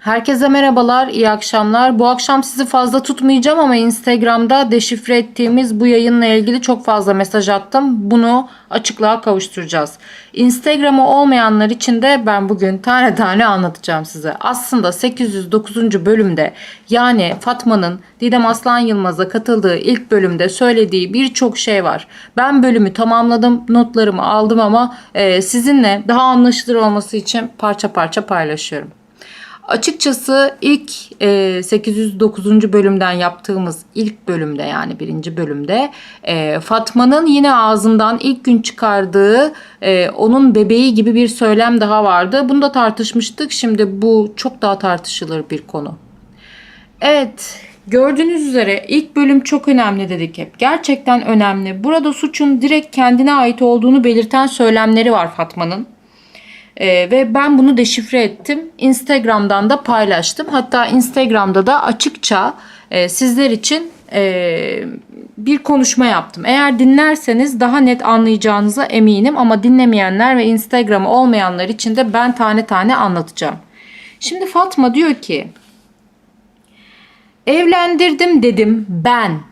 Herkese merhabalar, iyi akşamlar. Bu akşam sizi fazla tutmayacağım ama Instagram'da deşifre ettiğimiz bu yayınla ilgili çok fazla mesaj attım. Bunu açıklığa kavuşturacağız. Instagram'ı olmayanlar için de ben bugün tane tane anlatacağım size. Aslında 809. bölümde yani Fatma'nın Didem Aslan Yılmaz'a katıldığı ilk bölümde söylediği birçok şey var. Ben bölümü tamamladım, notlarımı aldım ama e, sizinle daha anlaşılır olması için parça parça paylaşıyorum. Açıkçası ilk e, 809. bölümden yaptığımız ilk bölümde yani birinci bölümde e, Fatma'nın yine ağzından ilk gün çıkardığı e, onun bebeği gibi bir söylem daha vardı. Bunu da tartışmıştık. Şimdi bu çok daha tartışılır bir konu. Evet, gördüğünüz üzere ilk bölüm çok önemli dedik hep. Gerçekten önemli. Burada suçun direkt kendine ait olduğunu belirten söylemleri var Fatma'nın. Ee, ve ben bunu deşifre ettim. Instagram'dan da paylaştım. Hatta Instagram'da da açıkça e, sizler için e, bir konuşma yaptım. Eğer dinlerseniz daha net anlayacağınıza eminim ama dinlemeyenler ve Instagram'ı olmayanlar için de ben tane tane anlatacağım. Şimdi Fatma diyor ki Evlendirdim dedim ben.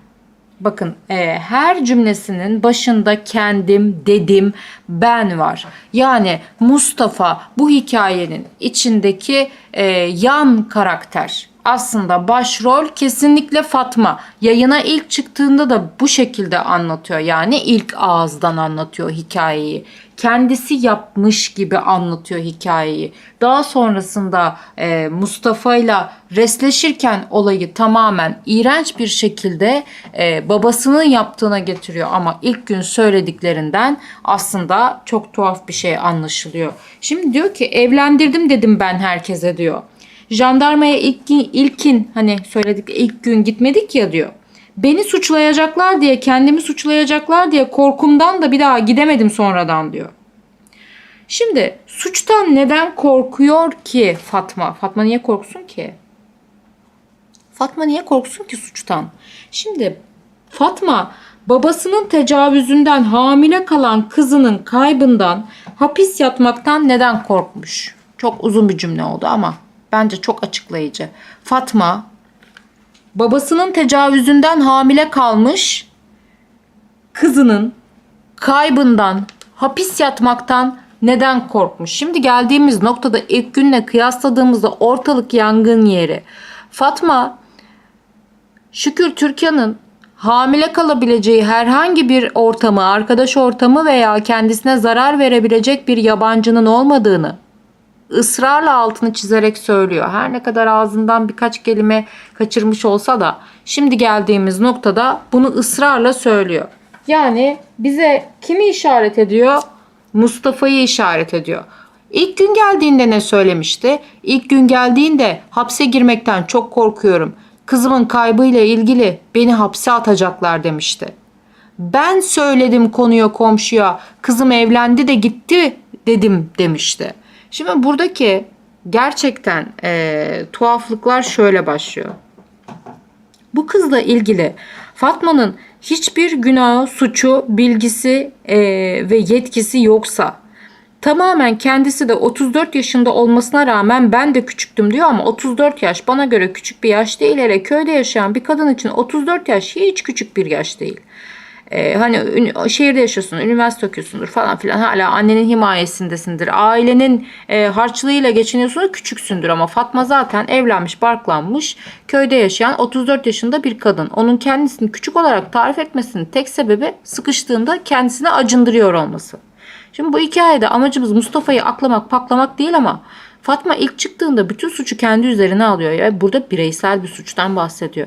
Bakın e, her cümlesinin başında kendim, dedim, ben var. Yani Mustafa bu hikayenin içindeki e, yan karakter. Aslında başrol kesinlikle Fatma. Yayına ilk çıktığında da bu şekilde anlatıyor. Yani ilk ağızdan anlatıyor hikayeyi. Kendisi yapmış gibi anlatıyor hikayeyi. Daha sonrasında e, Mustafa ile resleşirken olayı tamamen iğrenç bir şekilde e, babasının yaptığına getiriyor. Ama ilk gün söylediklerinden aslında çok tuhaf bir şey anlaşılıyor. Şimdi diyor ki evlendirdim dedim ben herkese diyor. Jandarmaya ilk, ilkin hani söyledik ilk gün gitmedik ya diyor. Beni suçlayacaklar diye kendimi suçlayacaklar diye korkumdan da bir daha gidemedim sonradan diyor. Şimdi suçtan neden korkuyor ki Fatma? Fatma niye korksun ki? Fatma niye korksun ki suçtan? Şimdi Fatma babasının tecavüzünden hamile kalan kızının kaybından hapis yatmaktan neden korkmuş? Çok uzun bir cümle oldu ama bence çok açıklayıcı. Fatma babasının tecavüzünden hamile kalmış kızının kaybından hapis yatmaktan neden korkmuş? Şimdi geldiğimiz noktada ilk günle kıyasladığımızda ortalık yangın yeri. Fatma Şükür Türkan'ın hamile kalabileceği herhangi bir ortamı, arkadaş ortamı veya kendisine zarar verebilecek bir yabancının olmadığını ısrarla altını çizerek söylüyor. Her ne kadar ağzından birkaç kelime kaçırmış olsa da şimdi geldiğimiz noktada bunu ısrarla söylüyor. Yani bize kimi işaret ediyor? Mustafa'yı işaret ediyor. İlk gün geldiğinde ne söylemişti? İlk gün geldiğinde hapse girmekten çok korkuyorum. Kızımın kaybıyla ilgili beni hapse atacaklar demişti. Ben söyledim konuya komşuya kızım evlendi de gitti dedim demişti. Şimdi buradaki gerçekten e, tuhaflıklar şöyle başlıyor. Bu kızla ilgili Fatma'nın hiçbir günahı, suçu, bilgisi e, ve yetkisi yoksa tamamen kendisi de 34 yaşında olmasına rağmen ben de küçüktüm diyor ama 34 yaş bana göre küçük bir yaş değil. Hele köyde yaşayan bir kadın için 34 yaş hiç küçük bir yaş değil. Ee, hani şehirde yaşıyorsun, üniversite okuyorsundur falan filan hala annenin himayesindesindir. Ailenin e, harçlığıyla geçiniyorsun küçüksündür ama Fatma zaten evlenmiş, barklanmış, köyde yaşayan 34 yaşında bir kadın. Onun kendisini küçük olarak tarif etmesinin tek sebebi sıkıştığında kendisine acındırıyor olması. Şimdi bu hikayede amacımız Mustafa'yı aklamak, paklamak değil ama Fatma ilk çıktığında bütün suçu kendi üzerine alıyor. Yani burada bireysel bir suçtan bahsediyor.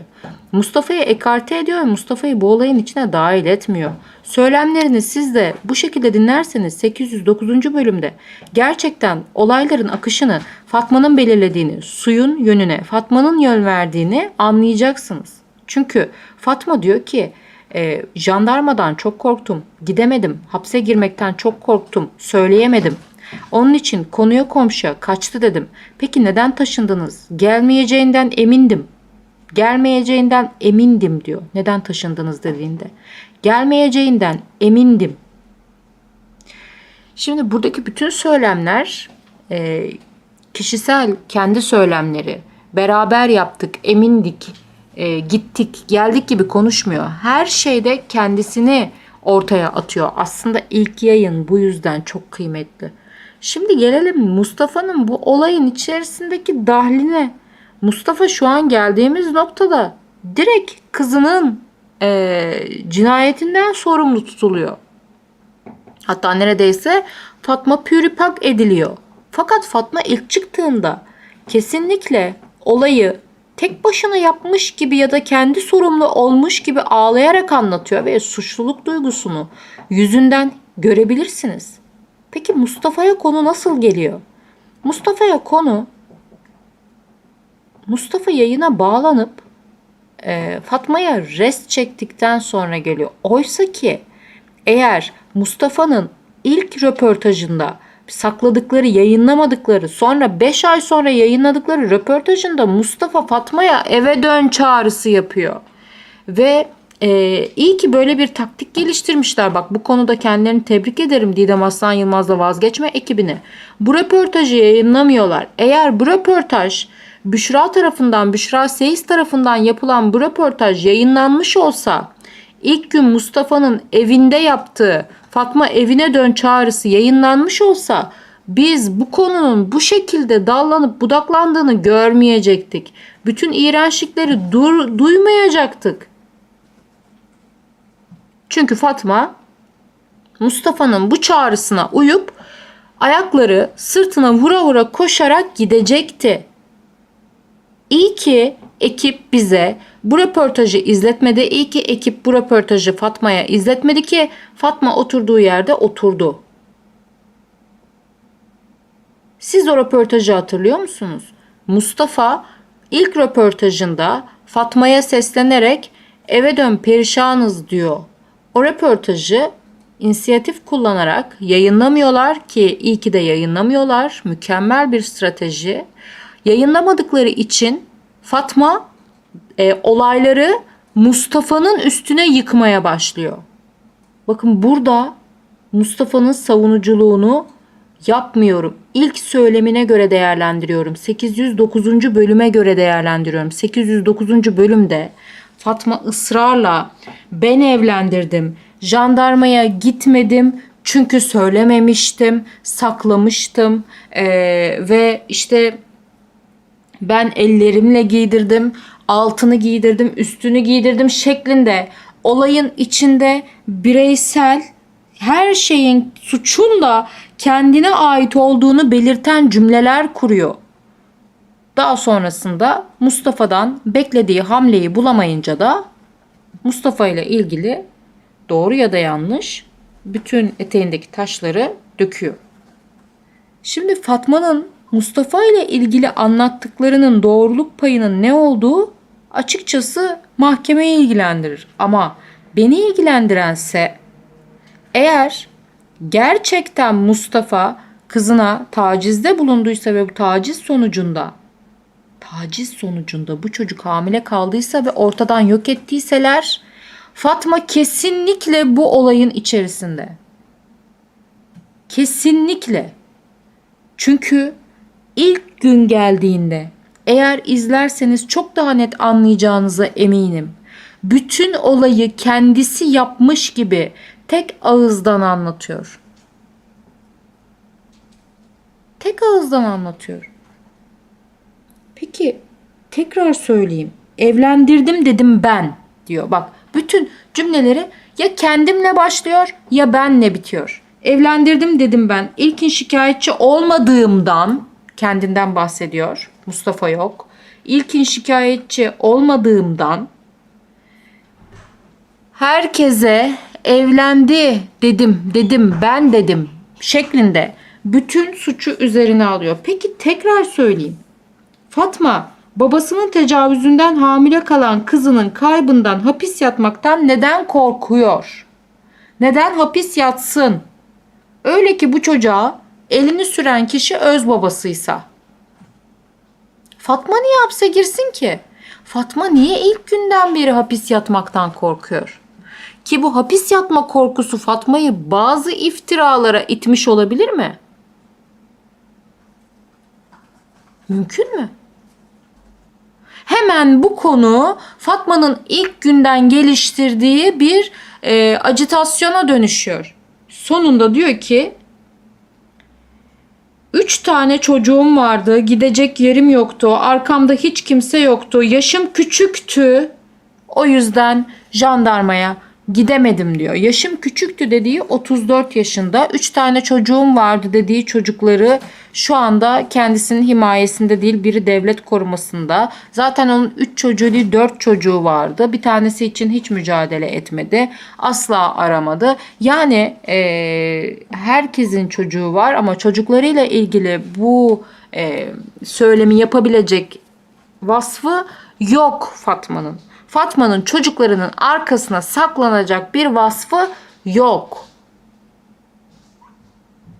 Mustafa'yı ekarte ediyor ve Mustafa'yı bu olayın içine dahil etmiyor. Söylemlerini siz de bu şekilde dinlerseniz 809. bölümde gerçekten olayların akışını Fatma'nın belirlediğini, suyun yönüne Fatma'nın yön verdiğini anlayacaksınız. Çünkü Fatma diyor ki e, jandarmadan çok korktum, gidemedim, hapse girmekten çok korktum, söyleyemedim. Onun için konuya komşuya kaçtı dedim. Peki neden taşındınız? Gelmeyeceğinden emindim. Gelmeyeceğinden emindim diyor. Neden taşındınız dediğinde. Gelmeyeceğinden emindim. Şimdi buradaki bütün söylemler e, kişisel kendi söylemleri, beraber yaptık, emindik, e, gittik, geldik gibi konuşmuyor. Her şeyde kendisini ortaya atıyor. Aslında ilk yayın bu yüzden çok kıymetli. Şimdi gelelim Mustafa'nın bu olayın içerisindeki dahline. Mustafa şu an geldiğimiz noktada direkt kızının e, cinayetinden sorumlu tutuluyor. Hatta neredeyse Fatma püripak ediliyor. Fakat Fatma ilk çıktığında kesinlikle olayı tek başına yapmış gibi ya da kendi sorumlu olmuş gibi ağlayarak anlatıyor ve suçluluk duygusunu yüzünden görebilirsiniz. Peki Mustafa'ya konu nasıl geliyor? Mustafa'ya konu Mustafa yayına bağlanıp e, Fatma'ya rest çektikten sonra geliyor. Oysa ki eğer Mustafa'nın ilk röportajında sakladıkları, yayınlamadıkları, sonra 5 ay sonra yayınladıkları röportajında Mustafa Fatma'ya eve dön çağrısı yapıyor. Ve e, iyi ki böyle bir taktik geliştirmişler. Bak bu konuda kendilerini tebrik ederim Didem Aslan Yılmaz'la vazgeçme ekibine. Bu röportajı yayınlamıyorlar. Eğer bu röportaj Büşra tarafından, Büşra Seyis tarafından yapılan bu röportaj yayınlanmış olsa ilk gün Mustafa'nın evinde yaptığı Fatma evine dön çağrısı yayınlanmış olsa biz bu konunun bu şekilde dallanıp budaklandığını görmeyecektik. Bütün iğrençlikleri dur, duymayacaktık. Çünkü Fatma Mustafa'nın bu çağrısına uyup ayakları sırtına vura vura koşarak gidecekti. İyi ki ekip bize bu röportajı izletmedi. İyi ki ekip bu röportajı Fatma'ya izletmedi ki Fatma oturduğu yerde oturdu. Siz o röportajı hatırlıyor musunuz? Mustafa ilk röportajında Fatma'ya seslenerek eve dön perişanız diyor. O röportajı inisiyatif kullanarak yayınlamıyorlar ki iyi ki de yayınlamıyorlar. Mükemmel bir strateji. Yayınlamadıkları için Fatma e, olayları Mustafa'nın üstüne yıkmaya başlıyor. Bakın burada Mustafa'nın savunuculuğunu yapmıyorum. İlk söylemine göre değerlendiriyorum. 809. bölüme göre değerlendiriyorum. 809. bölümde Fatma ısrarla ben evlendirdim. Jandarmaya gitmedim çünkü söylememiştim, saklamıştım Ee, ve işte ben ellerimle giydirdim, altını giydirdim, üstünü giydirdim şeklinde olayın içinde bireysel her şeyin suçun da kendine ait olduğunu belirten cümleler kuruyor. Daha sonrasında Mustafa'dan beklediği hamleyi bulamayınca da Mustafa ile ilgili doğru ya da yanlış bütün eteğindeki taşları döküyor. Şimdi Fatma'nın Mustafa ile ilgili anlattıklarının doğruluk payının ne olduğu açıkçası mahkemeyi ilgilendirir. Ama beni ilgilendirense eğer gerçekten Mustafa kızına tacizde bulunduysa ve bu taciz sonucunda taciz sonucunda bu çocuk hamile kaldıysa ve ortadan yok ettiyseler Fatma kesinlikle bu olayın içerisinde. Kesinlikle. Çünkü ilk gün geldiğinde eğer izlerseniz çok daha net anlayacağınıza eminim. Bütün olayı kendisi yapmış gibi tek ağızdan anlatıyor. Tek ağızdan anlatıyor. Peki tekrar söyleyeyim. Evlendirdim dedim ben diyor. Bak bütün cümleleri ya kendimle başlıyor ya benle bitiyor. Evlendirdim dedim ben. İlkin şikayetçi olmadığımdan kendinden bahsediyor. Mustafa yok. İlkin şikayetçi olmadığımdan herkese evlendi dedim dedim ben dedim şeklinde bütün suçu üzerine alıyor. Peki tekrar söyleyeyim. Fatma babasının tecavüzünden hamile kalan kızının kaybından hapis yatmaktan neden korkuyor? Neden hapis yatsın? Öyle ki bu çocuğa elini süren kişi öz babasıysa. Fatma niye hapse girsin ki? Fatma niye ilk günden beri hapis yatmaktan korkuyor? Ki bu hapis yatma korkusu Fatma'yı bazı iftiralara itmiş olabilir mi? Mümkün mü? Hemen bu konu Fatma'nın ilk günden geliştirdiği bir e, acitasyona dönüşüyor. Sonunda diyor ki Üç tane çocuğum vardı. Gidecek yerim yoktu. Arkamda hiç kimse yoktu. Yaşım küçüktü. O yüzden jandarmaya gidemedim diyor. Yaşım küçüktü dediği 34 yaşında. 3 tane çocuğum vardı dediği çocukları şu anda kendisinin himayesinde değil biri devlet korumasında. Zaten onun 3 çocuğu değil 4 çocuğu vardı. Bir tanesi için hiç mücadele etmedi. Asla aramadı. Yani eee, herkesin çocuğu var ama çocuklarıyla ilgili bu eee, söylemi yapabilecek vasfı yok Fatma'nın. Fatma'nın çocuklarının arkasına saklanacak bir vasfı yok.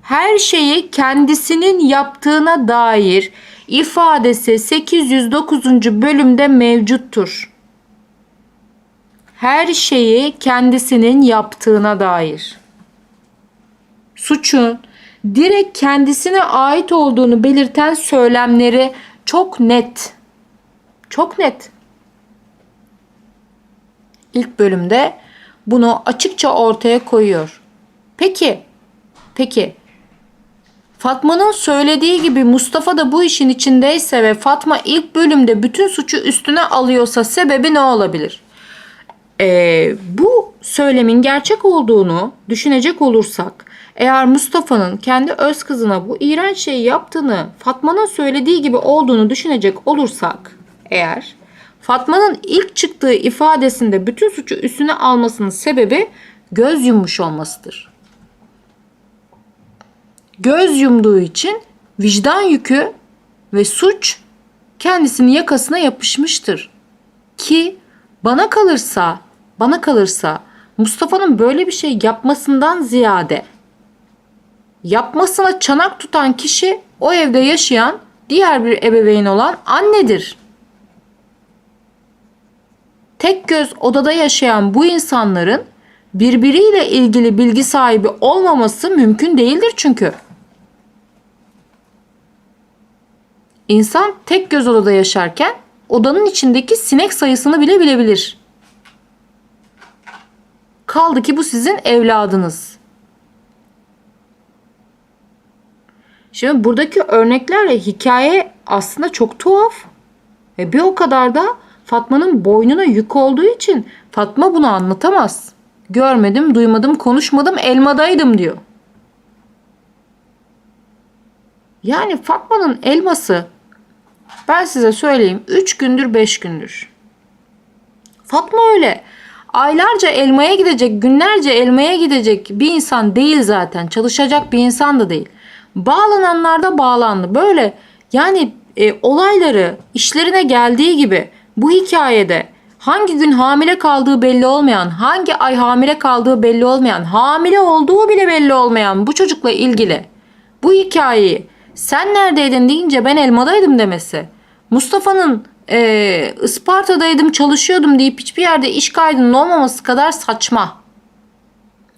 Her şeyi kendisinin yaptığına dair ifadesi 809. bölümde mevcuttur. Her şeyi kendisinin yaptığına dair. Suçun direkt kendisine ait olduğunu belirten söylemleri çok net. Çok net. İlk bölümde bunu açıkça ortaya koyuyor. Peki, peki Fatma'nın söylediği gibi Mustafa da bu işin içindeyse ve Fatma ilk bölümde bütün suçu üstüne alıyorsa sebebi ne olabilir? Ee, bu söylemin gerçek olduğunu düşünecek olursak eğer Mustafa'nın kendi öz kızına bu iğrenç şeyi yaptığını Fatma'nın söylediği gibi olduğunu düşünecek olursak eğer Fatma'nın ilk çıktığı ifadesinde bütün suçu üstüne almasının sebebi göz yummuş olmasıdır. Göz yumduğu için vicdan yükü ve suç kendisinin yakasına yapışmıştır. Ki bana kalırsa, bana kalırsa Mustafa'nın böyle bir şey yapmasından ziyade yapmasına çanak tutan kişi o evde yaşayan diğer bir ebeveyn olan annedir. Tek göz odada yaşayan bu insanların birbiriyle ilgili bilgi sahibi olmaması mümkün değildir çünkü. İnsan tek göz odada yaşarken odanın içindeki sinek sayısını bile bilebilir. Kaldı ki bu sizin evladınız. Şimdi buradaki örneklerle hikaye aslında çok tuhaf. Ve bir o kadar da Fatma'nın boynuna yük olduğu için Fatma bunu anlatamaz. Görmedim, duymadım, konuşmadım, elmadaydım diyor. Yani Fatma'nın elması ben size söyleyeyim 3 gündür 5 gündür. Fatma öyle. Aylarca elmaya gidecek, günlerce elmaya gidecek bir insan değil zaten. Çalışacak bir insan da değil. Bağlananlar da bağlandı. Böyle yani e, olayları işlerine geldiği gibi bu hikayede hangi gün hamile kaldığı belli olmayan, hangi ay hamile kaldığı belli olmayan, hamile olduğu bile belli olmayan bu çocukla ilgili bu hikayeyi sen neredeydin deyince ben elmadaydım demesi. Mustafa'nın e, Isparta'daydım çalışıyordum deyip hiçbir yerde iş kaydının olmaması kadar saçma.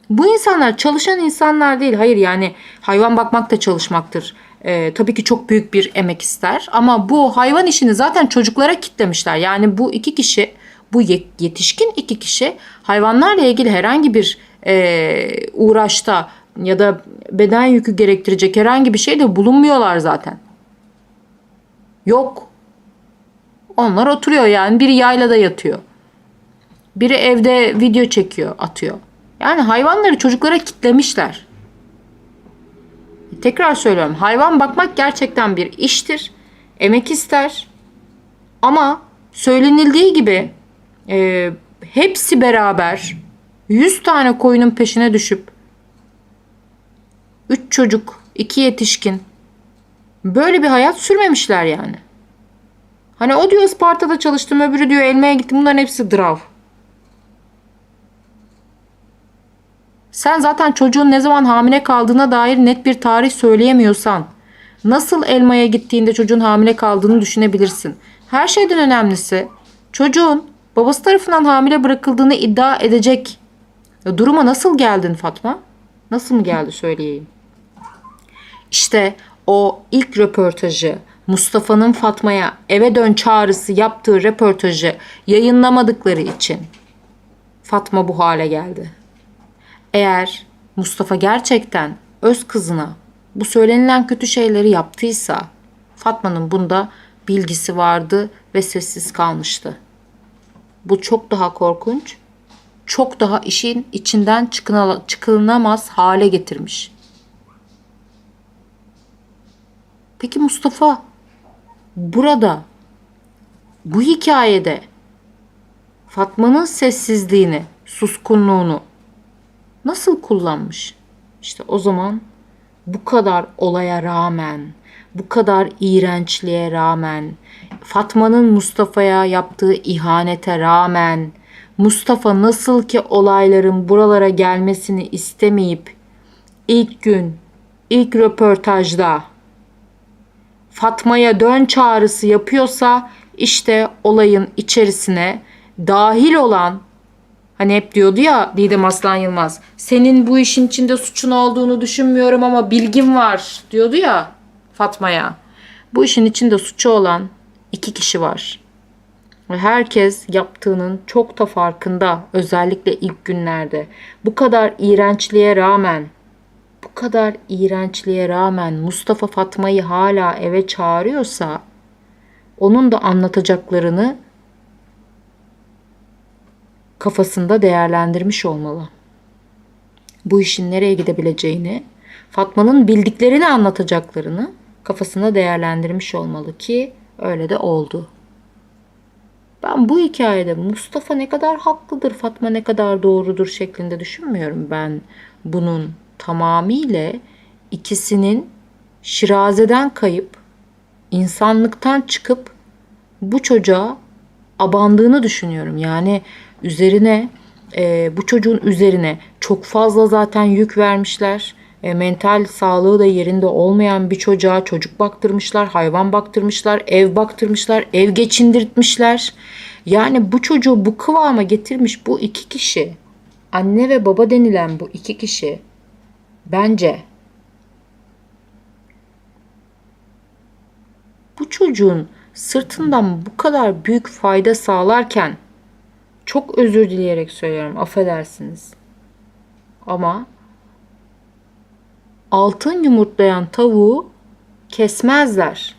Bu insanlar çalışan insanlar değil. Hayır yani hayvan bakmak da çalışmaktır. Ee, tabii ki çok büyük bir emek ister. Ama bu hayvan işini zaten çocuklara kitlemişler. Yani bu iki kişi, bu yetişkin iki kişi hayvanlarla ilgili herhangi bir e, uğraşta ya da beden yükü gerektirecek herhangi bir şey de bulunmuyorlar zaten. Yok. Onlar oturuyor yani. Biri yaylada yatıyor. Biri evde video çekiyor, atıyor. Yani hayvanları çocuklara kitlemişler. Tekrar söylüyorum. Hayvan bakmak gerçekten bir iştir. Emek ister. Ama söylenildiği gibi e, hepsi beraber 100 tane koyunun peşine düşüp 3 çocuk, 2 yetişkin böyle bir hayat sürmemişler yani. Hani o diyor Sparta'da çalıştım, öbürü diyor elmeye gittim. Bunların hepsi drav. Sen zaten çocuğun ne zaman hamile kaldığına dair net bir tarih söyleyemiyorsan nasıl elmaya gittiğinde çocuğun hamile kaldığını düşünebilirsin. Her şeyden önemlisi çocuğun babası tarafından hamile bırakıldığını iddia edecek duruma nasıl geldin Fatma? Nasıl mı geldi söyleyeyim. İşte o ilk röportajı Mustafa'nın Fatma'ya eve dön çağrısı yaptığı röportajı yayınlamadıkları için Fatma bu hale geldi. Eğer Mustafa gerçekten öz kızına bu söylenilen kötü şeyleri yaptıysa Fatma'nın bunda bilgisi vardı ve sessiz kalmıştı. Bu çok daha korkunç, çok daha işin içinden çıkılamaz hale getirmiş. Peki Mustafa burada bu hikayede Fatma'nın sessizliğini, suskunluğunu nasıl kullanmış? İşte o zaman bu kadar olaya rağmen, bu kadar iğrençliğe rağmen, Fatma'nın Mustafa'ya yaptığı ihanete rağmen, Mustafa nasıl ki olayların buralara gelmesini istemeyip ilk gün, ilk röportajda Fatma'ya dön çağrısı yapıyorsa işte olayın içerisine dahil olan Hani hep diyordu ya Didem Aslan Yılmaz. Senin bu işin içinde suçun olduğunu düşünmüyorum ama bilgim var diyordu ya Fatma'ya. Bu işin içinde suçu olan iki kişi var. Ve herkes yaptığının çok da farkında özellikle ilk günlerde. Bu kadar iğrençliğe rağmen bu kadar iğrençliğe rağmen Mustafa Fatma'yı hala eve çağırıyorsa onun da anlatacaklarını kafasında değerlendirmiş olmalı. Bu işin nereye gidebileceğini, Fatma'nın bildiklerini anlatacaklarını kafasında değerlendirmiş olmalı ki öyle de oldu. Ben bu hikayede Mustafa ne kadar haklıdır, Fatma ne kadar doğrudur şeklinde düşünmüyorum. Ben bunun tamamıyla ikisinin şirazeden kayıp, insanlıktan çıkıp bu çocuğa abandığını düşünüyorum. Yani üzerine e, bu çocuğun üzerine çok fazla zaten yük vermişler. E, mental sağlığı da yerinde olmayan bir çocuğa çocuk baktırmışlar, hayvan baktırmışlar, ev baktırmışlar, ev geçindirtmişler. Yani bu çocuğu bu kıvama getirmiş bu iki kişi, anne ve baba denilen bu iki kişi bence bu çocuğun sırtından bu kadar büyük fayda sağlarken çok özür dileyerek söylüyorum affedersiniz. Ama altın yumurtlayan tavuğu kesmezler.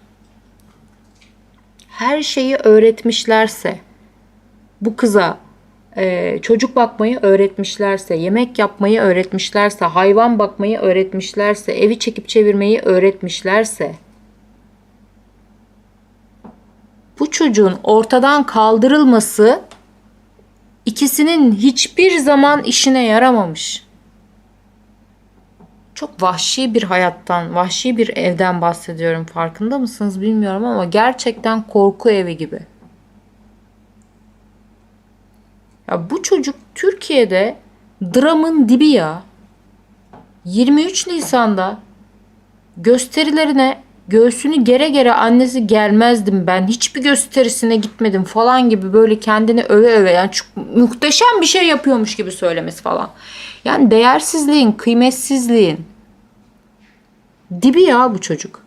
Her şeyi öğretmişlerse bu kıza e, çocuk bakmayı öğretmişlerse, yemek yapmayı öğretmişlerse, hayvan bakmayı öğretmişlerse, evi çekip çevirmeyi öğretmişlerse bu çocuğun ortadan kaldırılması ikisinin hiçbir zaman işine yaramamış. Çok vahşi bir hayattan, vahşi bir evden bahsediyorum. Farkında mısınız bilmiyorum ama gerçekten korku evi gibi. Ya bu çocuk Türkiye'de dramın dibi ya. 23 Nisan'da gösterilerine göğsünü gere gere annesi gelmezdim ben. Hiçbir gösterisine gitmedim falan gibi böyle kendini öve öve yani çok muhteşem bir şey yapıyormuş gibi söylemesi falan. Yani değersizliğin, kıymetsizliğin dibi ya bu çocuk.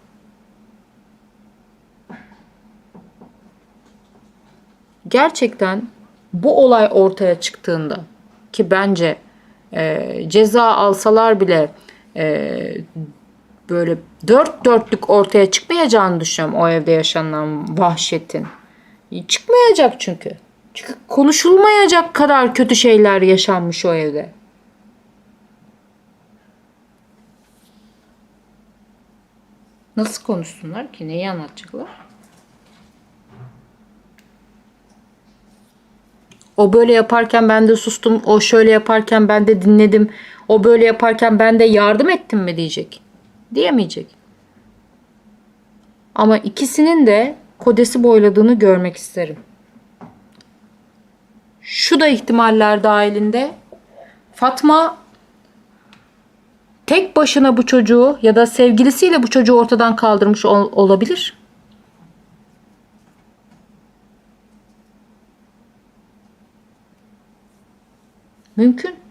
Gerçekten bu olay ortaya çıktığında ki bence e, ceza alsalar bile e, böyle dört dörtlük ortaya çıkmayacağını düşünüyorum o evde yaşanan vahşetin. Çıkmayacak çünkü. Çünkü konuşulmayacak kadar kötü şeyler yaşanmış o evde. Nasıl konuşsunlar ki? Neyi anlatacaklar? O böyle yaparken ben de sustum. O şöyle yaparken ben de dinledim. O böyle yaparken ben de yardım ettim mi diyecek. Diyemeyecek. Ama ikisinin de kodesi boyladığını görmek isterim. Şu da ihtimaller dahilinde Fatma tek başına bu çocuğu ya da sevgilisiyle bu çocuğu ortadan kaldırmış ol- olabilir. Mümkün.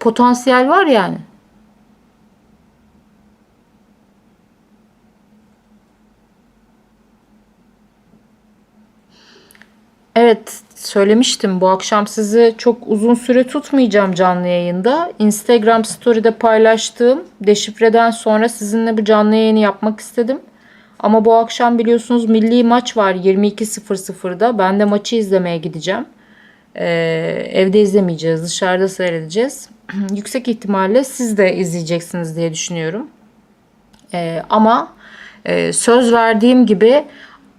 potansiyel var yani. Evet söylemiştim bu akşam sizi çok uzun süre tutmayacağım canlı yayında. Instagram story'de paylaştığım deşifreden sonra sizinle bu canlı yayını yapmak istedim. Ama bu akşam biliyorsunuz milli maç var 22.00'da. Ben de maçı izlemeye gideceğim. Ee, evde izlemeyeceğiz dışarıda seyredeceğiz. Yüksek ihtimalle siz de izleyeceksiniz diye düşünüyorum. Ee, ama e, söz verdiğim gibi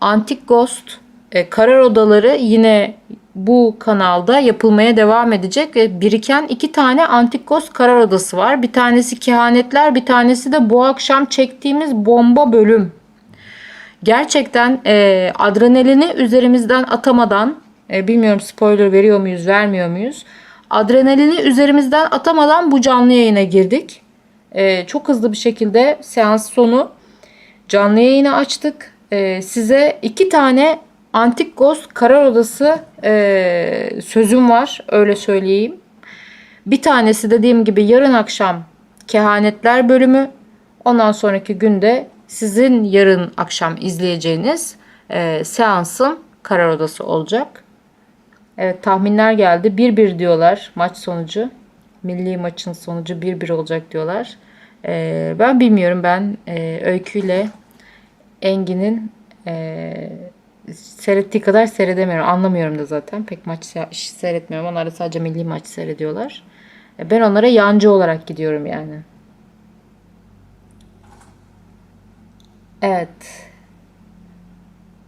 Antik Ghost e, karar odaları yine bu kanalda yapılmaya devam edecek ve biriken iki tane Antik Ghost karar odası var. Bir tanesi kehanetler, bir tanesi de bu akşam çektiğimiz bomba bölüm. Gerçekten e, adrenalini üzerimizden atamadan, e, bilmiyorum spoiler veriyor muyuz, vermiyor muyuz? Adrenalini üzerimizden atamadan bu canlı yayına girdik. E, çok hızlı bir şekilde seans sonu canlı yayını açtık. E, size iki tane Antik Ghost Karar Odası e, sözüm var, öyle söyleyeyim. Bir tanesi dediğim gibi yarın akşam kehanetler bölümü. Ondan sonraki günde sizin yarın akşam izleyeceğiniz e, seansın karar odası olacak. Evet tahminler geldi. 1-1 diyorlar maç sonucu. Milli maçın sonucu 1-1 olacak diyorlar. E, ben bilmiyorum. Ben e, Öykü'yle Engin'in e, seyrettiği kadar seyredemiyorum. Anlamıyorum da zaten. Pek maç se- seyretmiyorum. Onlar da sadece milli maç seyrediyorlar. E, Ben onlara yancı olarak gidiyorum yani. Evet.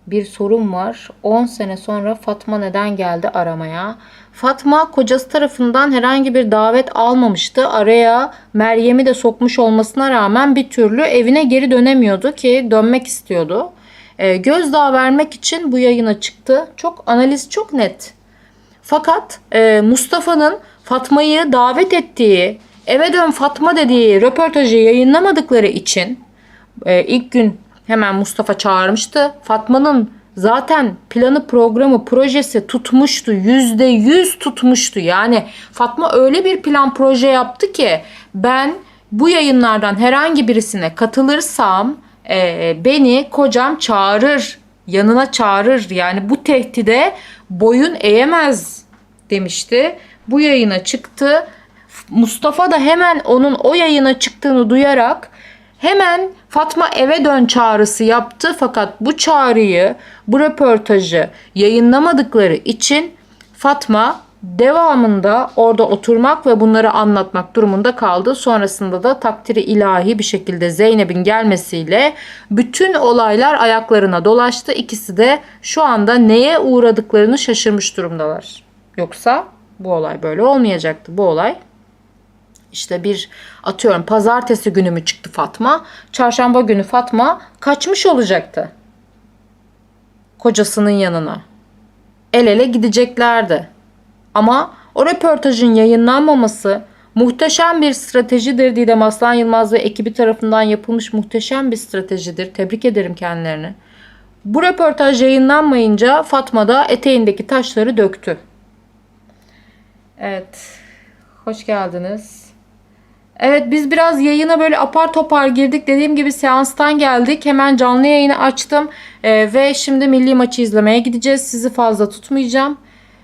Bir sorun var. 10 sene sonra Fatma neden geldi aramaya? Fatma kocası tarafından herhangi bir davet almamıştı. Araya Meryem'i de sokmuş olmasına rağmen bir türlü evine geri dönemiyordu ki dönmek istiyordu. E, gözdağı vermek için bu yayına çıktı. Çok analiz çok net. Fakat e, Mustafa'nın Fatma'yı davet ettiği, eve dön Fatma dediği röportajı yayınlamadıkları için e, ilk gün hemen Mustafa çağırmıştı. Fatma'nın zaten planı, programı, projesi tutmuştu. Yüzde yüz tutmuştu. Yani Fatma öyle bir plan proje yaptı ki ben bu yayınlardan herhangi birisine katılırsam e, beni kocam çağırır. Yanına çağırır. Yani bu tehdide boyun eğemez demişti. Bu yayına çıktı. Mustafa da hemen onun o yayına çıktığını duyarak hemen Fatma eve dön çağrısı yaptı. Fakat bu çağrıyı, bu röportajı yayınlamadıkları için Fatma devamında orada oturmak ve bunları anlatmak durumunda kaldı. Sonrasında da takdiri ilahi bir şekilde Zeynep'in gelmesiyle bütün olaylar ayaklarına dolaştı. İkisi de şu anda neye uğradıklarını şaşırmış durumdalar. Yoksa bu olay böyle olmayacaktı. Bu olay işte bir atıyorum pazartesi günü mü çıktı Fatma? Çarşamba günü Fatma kaçmış olacaktı. Kocasının yanına. El ele gideceklerdi. Ama o röportajın yayınlanmaması muhteşem bir stratejidir. Didem Aslan Yılmaz ve ekibi tarafından yapılmış muhteşem bir stratejidir. Tebrik ederim kendilerini. Bu röportaj yayınlanmayınca Fatma da eteğindeki taşları döktü. Evet. Hoş geldiniz. Evet biz biraz yayına böyle apar topar girdik. Dediğim gibi seanstan geldik. Hemen canlı yayını açtım. Ee, ve şimdi milli maçı izlemeye gideceğiz. Sizi fazla tutmayacağım.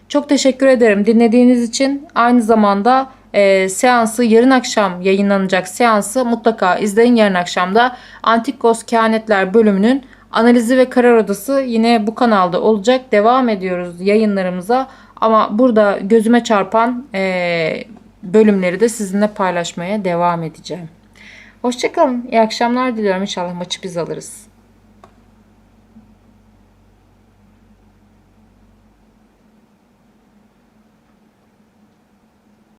Çok teşekkür ederim dinlediğiniz için. Aynı zamanda e, seansı yarın akşam yayınlanacak seansı mutlaka izleyin. Yarın akşam da Antik Ghost Kehanetler bölümünün analizi ve karar odası yine bu kanalda olacak. Devam ediyoruz yayınlarımıza. Ama burada gözüme çarpan e, bölümleri de sizinle paylaşmaya devam edeceğim. Hoşçakalın. İyi akşamlar diliyorum. İnşallah maçı biz alırız.